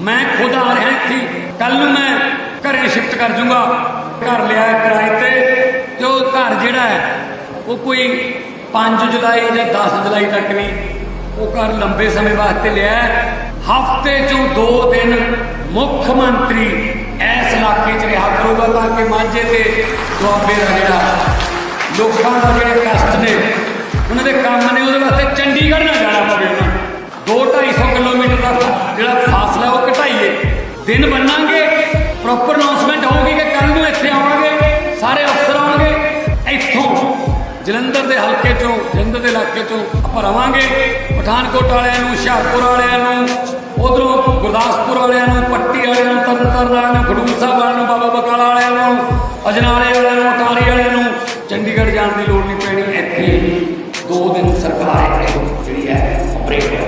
ਮੈਂ ਖੁਦ ਆ ਰਿਹਾ ਇੱਥੇ। ਕੱਲ ਨੂੰ ਮੈਂ ਘਰੇ ਸ਼ਿਫਟ ਕਰ ਜੂੰਗਾ। ਘਰ ਲਿਆ ਕਿਰਾਏ ਤੇ। ਤੇ ਉਹ ਘਰ ਜਿਹੜਾ ਹੈ, ਉਹ ਕੋਈ 5 ਜੁਲਾਈ ਜਾਂ 10 ਜੁਲਾਈ ਤੱਕ ਨਹੀਂ। ਉਹ ਘਰ ਲੰਬੇ ਸਮੇਂ ਵਾਸਤੇ ਲਿਆ ਹਫ਼ਤੇ ਚੋਂ 2 ਦਿਨ ਮੁੱਖ ਮੰਤਰੀ ਇਸ ਇਲਾਕੇ 'ਚ ਰਿਹਾ ਕਰੂਗਾ ਤਾਂ ਕਿ ਮਾਝੇ ਤੇ ਦੁਆਬੇ ਦਾ ਜਿਹੜਾ ਲੋਕਾਂ ਦਾ ਜਿਹੜੇ ਕਸ਼ਟ ਨੇ, ਉਹਨਾਂ ਦੇ ਕੰਮ ਨੇ, ਉਹਦੇ ਵਾਸਤੇ ਚੰਡੀਗੜ੍ਹ ਨਾ ਦਿਨ ਬੰਨਾਂਗੇ ਪ੍ਰੋਪਰ ਅਨਾਉਂਸਮੈਂਟ ਹੋਊਗੀ ਕਿ ਕੱਲ ਨੂੰ ਇੱਥੇ ਆਵਾਂਗੇ ਸਾਰੇ ਅਫਸਰ ਆਵਾਂਗੇ ਇੱਥੋਂ ਜਲੰਧਰ ਦੇ ਹਲਕੇ ਚੋਂ, ਜਲੰਧਰ ਦੇ ਇਲਾਕੇ ਚੋਂ ਆਪਾਂ ਰਵਾਂਗੇ। ਪਠਾਨਕੋਟ ਵਾਲਿਆਂ ਨੂੰ, ਹੁਸ਼ਿਆਰਪੁਰ ਵਾਲਿਆਂ ਨੂੰ, ਉਧਰੋਂ ਗੁਰਦਾਸਪੁਰ ਵਾਲਿਆਂ ਨੂੰ, ਪੱਟੀ ਵਾਲਿਆਂ ਨੂੰ, ਤਰਨਤਾਰਨ ਵਾਲਿਆਂ ਨੂੰ, ਖਡੂਰ ਸਾਹਿਬ ਵਾਲਿਆਂ ਨੂੰ, ਬਾਬਾ ਬਕਾਲਾ ਵਾਲਿਆਂ ਨੂੰ, ਅਜਨਾਲੇ ਵਾਲਿਆਂ ਨੂੰ, ਅਟਾਰੀ ਵਾਲਿਆਂ ਨੂੰ, ਚੰਡੀਗੜ੍ਹ ਜਾਣ ਦੀ ਲੋੜ ਨਹੀਂ ਪੈਣੀ। ਇੱਥੇ ਦੋ ਦਿਨ ਸਰਕਾਰ ਇੱਥੇ ਜਿਹੜੀ ਹੈ ਆਪਰੇਟ